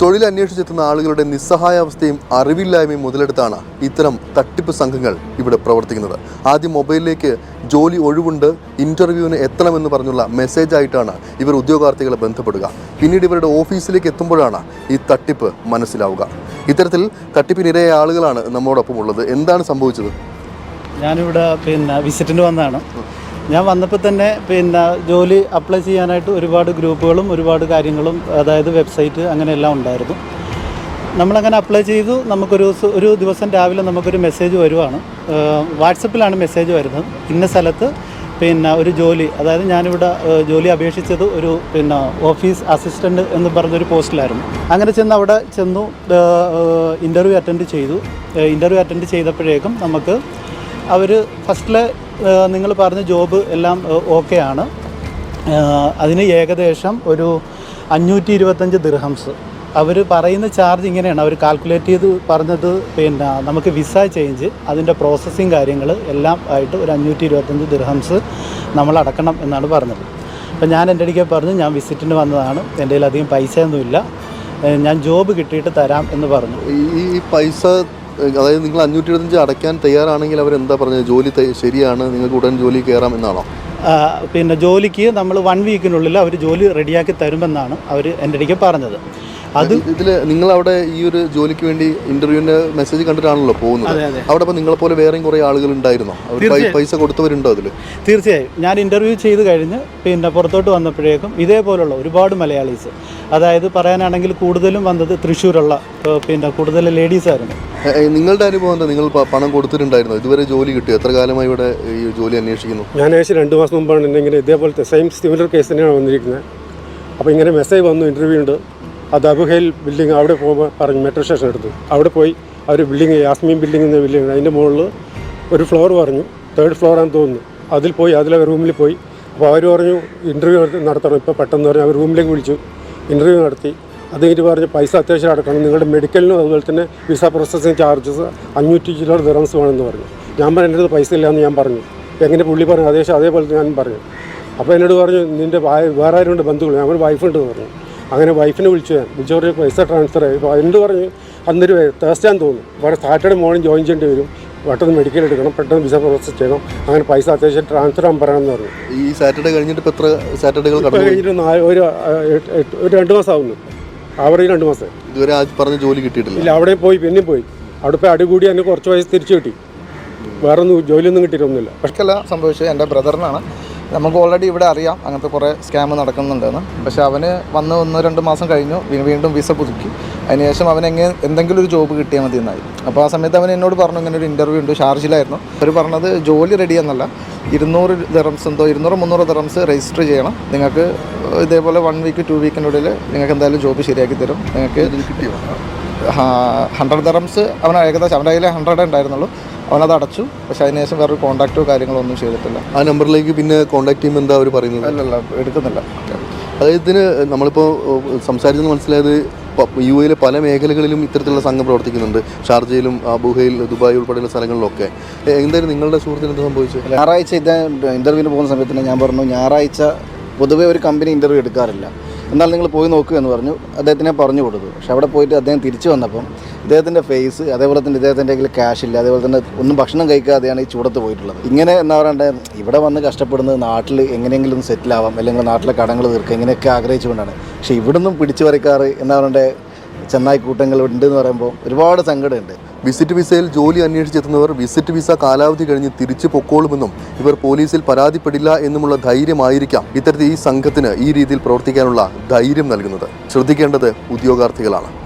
തൊഴിൽ അന്വേഷിച്ചെത്തുന്ന ആളുകളുടെ നിസ്സഹായാവസ്ഥയും അറിവില്ലായ്മയും മുതലെടുത്താണ് ഇത്തരം തട്ടിപ്പ് സംഘങ്ങൾ ഇവിടെ പ്രവർത്തിക്കുന്നത്. ആദ്യം മൊബൈലിലേക്ക് ജോലി ഒഴിവുണ്ട് ഇന്റർവ്യൂവിന് എത്തണമെന്ന് പറഞ്ഞുള്ള മെസ്സേജ് ആയിട്ടാണ് ഇവർ ഉദ്യോഗാർത്ഥികളെ ബന്ധപ്പെടുക. പിന്നീട് ഇവരുടെ ഓഫീസിലേക്ക് എത്തുമ്പോഴാണ് ഈ തട്ടിപ്പ് മനസ്സിലാവുക. ഇത്തരത്തിൽ തട്ടിപ്പിനിരയായ ആളുകളാണ് നമ്മോടൊപ്പം ഉള്ളത്. എന്താണ് സംഭവിച്ചത്? ഞാനിവിടെ പിന്നെ വിസിറ്റിന് വന്നതാണ്. ഞാൻ വന്നപ്പോൾ തന്നെ പിന്നെ ജോലി അപ്ലൈ ചെയ്യാനായിട്ട് ഒരുപാട് ഗ്രൂപ്പുകളും ഒരുപാട് കാര്യങ്ങളും അതായത് വെബ്സൈറ്റ് അങ്ങനെയെല്ലാം ഉണ്ടായിരുന്നു. നമ്മളങ്ങനെ അപ്ലൈ ചെയ്തു. നമുക്കൊരു ഒരു ദിവസം രാവിലെ നമുക്കൊരു മെസ്സേജ് വരുവാണ്. വാട്സപ്പിലാണ് മെസ്സേജ് വരുന്നത്. ഇന്ന സ്ഥലത്ത് പിന്നെ ഒരു ജോലി അതായത് ഞാനിവിടെ ജോലി അപേക്ഷിച്ചത് ഒരു പിന്നെ ഓഫീസ് അസിസ്റ്റന്റ് എന്ന് പറഞ്ഞൊരു പോസ്റ്റിലായിരുന്നു. അങ്ങനെ ചെന്ന് അവിടെ ചെന്നു ഇന്റർവ്യൂ അറ്റൻഡ് ചെയ്തു. ഇന്റർവ്യൂ അറ്റൻഡ് ചെയ്തപ്പോഴേക്കും നമുക്ക് അവർ ഫസ്റ്റിലെ നിങ്ങൾ പറഞ്ഞ ജോബ് എല്ലാം ഓക്കെ ആണ്. അതിന് ഏകദേശം ഒരു അഞ്ഞൂറ്റി ഇരുപത്തഞ്ച് ദിർഹംസ് അവർ പറയുന്ന ചാർജ് ഇങ്ങനെയാണ്. അവർ കാൽക്കുലേറ്റ് ചെയ്ത് പറഞ്ഞത് പിന്നെ നമുക്ക് വിസ ചേഞ്ച് അതിന്റെ പ്രോസസ്സിങ് കാര്യങ്ങൾ എല്ലാം ആയിട്ട് ഒരു അഞ്ഞൂറ്റി ഇരുപത്തഞ്ച് ദിർഹംസ് നമ്മൾ അടക്കണം എന്നാണ് പറഞ്ഞത്. അപ്പം ഞാൻ എന്റെ അടിക്കാൻ പറഞ്ഞു ഞാൻ വിസിറ്റിന് വന്നതാണ്. എന്റെ കയ്യിൽ അധികം പൈസയൊന്നുമില്ല. ഞാൻ ജോബ് കിട്ടിയിട്ട് തരാം എന്ന് പറഞ്ഞു. ഈ പൈസ അതായത് നിങ്ങൾ അഞ്ഞൂറ്റി എഴുപത്തഞ്ച് അടയ്ക്കാൻ തയ്യാറാണെങ്കിൽ അവർ എന്താ പറഞ്ഞത്? ജോലി ശരിയാണ് നിങ്ങൾക്ക് ഉടൻ ജോലി കയറാം എന്നാണോ? പിന്നെ ജോലിക്ക് നമ്മൾ വൺ വീക്കിനുള്ളിൽ അവർ ജോലി റെഡിയാക്കി തരുമെന്നാണ് അവർ എന്റെ അടുക്കെ പറഞ്ഞത്. അത് ഇതിൽ നിങ്ങൾ അവിടെ ഈ ഒരു ജോലിക്ക് വേണ്ടി ഇന്റർവ്യൂവിന്റെ മെസ്സേജ് കണ്ടിട്ടാണല്ലോ പോകുന്നത്. അവിടെ അപ്പോൾ നിങ്ങളെ പോലെ വേറെയും കുറേ ആളുകൾ ഉണ്ടായിരുന്നോ? പൈസ കൊടുത്തവരുണ്ടോ അതിൽ തീർച്ചയായും. ഞാൻ ഇന്റർവ്യൂ ചെയ്ത് കഴിഞ്ഞ് പിന്നെ പുറത്തോട്ട് വന്നപ്പോഴേക്കും ഇതേപോലുള്ള ഒരുപാട് മലയാളീസ് അതായത് പറയാനാണെങ്കിൽ കൂടുതലും വന്നത് തൃശ്ശൂരുള്ള പിന്നെ കൂടുതൽ ലേഡീസായിരുന്നു നിങ്ങളുടെ അനുഭവം എന്താ? നിങ്ങൾ പണം കൊടുത്തിട്ടുണ്ടായിരുന്നു? ഇതുവരെ ജോലി കിട്ടിയോ? എത്ര കാലമായി ഇവിടെ ഈ ജോലി അന്വേഷിക്കുന്നു? ഞാൻ ഏകദേശം രണ്ട് മാസം മുമ്പാണ് എന്നെ ഇങ്ങനെ ഇതേപോലത്തെ സെയിം സിമിലർ കേസ് തന്നെയാണ് വന്നിരിക്കുന്നത്. അപ്പോൾ ഇങ്ങനെ മെസ്സേജ് വന്നു ഇന്റർവ്യൂ ഉണ്ട്. അത് അബുഹേൽ ബിൽഡിംഗ് അവിടെ പോകുമ്പോൾ പറഞ്ഞു മെട്രോ സ്റ്റേഷൻ എടുത്തു. അവിടെ പോയി അവർ ബിൽഡിംഗ് യാസ്മീൻ ബിൽഡിംഗ് എന്ന ബിൽഡിംഗ് അതിന്റെ മുകളിൽ ഒരു ഫ്ലോർ പറഞ്ഞു. തേർഡ് ഫ്ലോറാണെന്ന് തോന്നുന്നു. അതിൽ പോയി അതിലെ റൂമിൽ പോയി. അപ്പോൾ അവർ പറഞ്ഞു ഇന്റർവ്യൂ നടത്തണം. ഇപ്പോൾ പെട്ടെന്ന് പറഞ്ഞു അവർ റൂമിലേക്ക് വിളിച്ചു. ഇന്റർവ്യൂ നടത്തി. അത് പറഞ്ഞ പറഞ്ഞ് പൈസ അത്യാവശ്യം അടക്കണം. നിങ്ങളുടെ മെഡിക്കലിനും അതുപോലെ തന്നെ വിസ പ്രോസസ്സിങ് ചാർജസ് അഞ്ഞൂറ്റി ചില്ലറ ദിറംസ് വേണമെന്ന് പറഞ്ഞു. ഞാൻ പറഞ്ഞു എന്റെ അടുത്ത് പൈസ ഇല്ലയെന്ന് ഞാൻ പറഞ്ഞു. എങ്ങനെ പുള്ളി പറഞ്ഞു അതേശം അതേപോലെ ഞാൻ പറഞ്ഞു. അപ്പോൾ എന്നോട് പറഞ്ഞു നിന്റെ വേറെ ആരുണ്ട് ബന്ധുക്കൾ ഞാൻ ഒരു വൈഫുണ്ട് പറഞ്ഞു. അങ്ങനെ വൈഫിനെ വിളിച്ചു ഞാൻ. വിളിച്ചു പറഞ്ഞു പൈസ ട്രാൻസ്ഫർ ആയി. അപ്പോൾ എന്നോട് പറഞ്ഞു അന്നൊരു തേഴ്സ്ഡാന്ന് തോന്നുന്നു. വേറെ സാറ്റർഡേ മോർണിംഗ് ജോയിൻ ചെയ്യേണ്ടി വരും. പെട്ടെന്ന് മെഡിക്കൽ എടുക്കണം. പെട്ടെന്ന് വിസ പ്രോസസ് ചെയ്യണം. അങ്ങനെ പൈസ അത്യാവശ്യം ട്രാൻസ്ഫർ ആകാൻ പറയണമെന്ന് പറഞ്ഞു. ഈ സാറ്റർഡേ കഴിഞ്ഞിട്ട് ഇപ്പോൾ എത്ര സാറ്റർഡേകൾ കഴിഞ്ഞിട്ട് നാല് ഒരു രണ്ട് മാസം ആവുന്നു. ആവറേജ് രണ്ട് മാസം. ഇതുവരെ പറഞ്ഞ ജോലി കിട്ടിയിട്ടില്ല. ഇല്ല അവിടെ പോയി പിന്നെയും പോയി. അവിടെ പോയി അടികൂടി എന്നെ കുറച്ച് വയസ്സ് തിരിച്ചു കിട്ടി. വേറൊന്നും ജോലിയൊന്നും കിട്ടിയിട്ടൊന്നുമില്ല. പക്ഷേ സംഭവിച്ചത്. എന്റെ ബ്രദറിനാണ്. നമുക്ക് ഓൾറെഡി ഇവിടെ അറിയാം. അങ്ങനത്തെ കുറേ സ്കാം നടക്കുന്നുണ്ടെന്ന്. പക്ഷെ അവന് വന്ന് ഒന്ന് രണ്ട് മാസം കഴിഞ്ഞു. വീണ്ടും വിസ പുതുക്കി. അതിനുശേഷം അവൻ എങ്ങനെ എന്തെങ്കിലും ഒരു ജോബ് കിട്ടിയാൽ മതി എന്നായി അപ്പോൾ ആ സമയത്ത് അവൻ എന്നോട് പറഞ്ഞു ഇങ്ങനെ ഒരു ഇന്റർവ്യൂ ഉണ്ട്. ഷാർജിലായിരുന്നു. അവർ പറഞ്ഞത് ജോലി റെഡി എന്നല്ല. ഇരുന്നൂറ് ദിറംസ് എന്തോ ഇരുന്നൂറ് മുന്നൂറ് ദിറംസ് രജിസ്റ്റർ ചെയ്യണം. നിങ്ങൾക്ക് ഇതേപോലെ വൺ വീക്ക് ടു വീക്കിനുള്ളിൽ നിങ്ങൾക്ക് എന്തായാലും ജോബ് ശരിയാക്കി തരും. നിങ്ങൾക്ക് കിട്ടിയോ? ഹൺഡ്രഡ് ദറംസ് അവൻ ഏകദേശം അവന്റെ കയ്യിൽ ഹൺഡ്രഡ് ഉണ്ടായിരുന്നുള്ളൂ. അവനത് അടച്ചു പക്ഷെ അതിനുശേഷം വേറൊരു കോൺടാക്റ്റോ കാര്യങ്ങളോ ഒന്നും ചെയ്തിട്ടില്ല. ആ നമ്പറിലേക്ക് പിന്നെ കോൺടാക്ട് ചെയ്യുമ്പോൾ എന്താ അവർ പറയുന്നത്? അല്ലല്ല എടുക്കുന്നില്ല. അതായത് നമ്മളിപ്പോൾ സംസാരിച്ചെന്ന് മനസ്സിലായത് യു എയിലെ പല മേഖലകളിലും ഇത്തരത്തിലുള്ള സംഘം പ്രവർത്തിക്കുന്നുണ്ട്. ഷാർജയിലും അബുഹയിൽ ദുബായ് ഉൾപ്പെടെയുള്ള സ്ഥലങ്ങളിലൊക്കെ. എന്തായാലും നിങ്ങളുടെ സുഹൃത്തിന് എന്ത് സംഭവിച്ചത്? ഞായറാഴ്ച ഇത് ഇന്റർവ്യൂവിന് പോകുന്ന സമയത്ത് ഞാൻ പറഞ്ഞു ഞായറാഴ്ച പൊതുവേ ഒരു കമ്പനി ഇന്റർവ്യൂ എടുക്കാറില്ല. എന്നാൽ നിങ്ങൾ പോയി നോക്കൂ എന്ന് പറഞ്ഞു. അദ്ദേഹത്തിനെ പറഞ്ഞു കൊടുത്തു. പക്ഷെ അവിടെ പോയിട്ട് അദ്ദേഹം തിരിച്ചു വന്നപ്പം ഇദ്ദേഹത്തിന്റെ ഫേസ് അതേപോലെ തന്നെ ഇദ്ദേഹത്തിന്റെ കയ്യിൽ ക്യാഷ് ഇല്ല അതേപോലെ തന്നെ ഒന്നും ഭക്ഷണം കഴിക്കാതെയാണ് ഈ ചൂടത്ത് പോയിട്ടുള്ളത്. ഇങ്ങനെ എന്താ പറയണ്ടേ? ഇവിടെ വന്ന് കഷ്ടപ്പെടുന്നത് നാട്ടിൽ എങ്ങനെയെങ്കിലും സെറ്റിൽ ആവാം അല്ലെങ്കിൽ നാട്ടിലെ കടങ്ങൾ തീർക്കുക ഇങ്ങനെയൊക്കെ ആഗ്രഹിച്ചുകൊണ്ടാണ്. പക്ഷേ ഇവിടുന്നും പിടിച്ചു വരയ്ക്കാറ് എന്താ പറയണ്ടേ? ചെന്നായി കൂട്ടങ്ങൾ ഉണ്ട് എന്ന് പറയുമ്പോൾ ഒരുപാട് സങ്കടമുണ്ട്. വിസിറ്റ് വിസയിൽ ജോലി അന്വേഷിച്ചെത്തുന്നവർ വിസിറ്റ് വിസ കാലാവധി കഴിഞ്ഞ് തിരിച്ചു പൊക്കോളുമെന്നും ഇവർ പോലീസിൽ പരാതിപ്പെടില്ല എന്നുമുള്ള ധൈര്യമായിരിക്കാം ഇത്തരത്തിൽ ഈ സംഘത്തിന് ഈ രീതിയിൽ പ്രവർത്തിക്കാനുള്ള ധൈര്യം നൽകുന്നത്. ശ്രദ്ധിക്കേണ്ടത് ഉദ്യോഗാർത്ഥികളാണ്.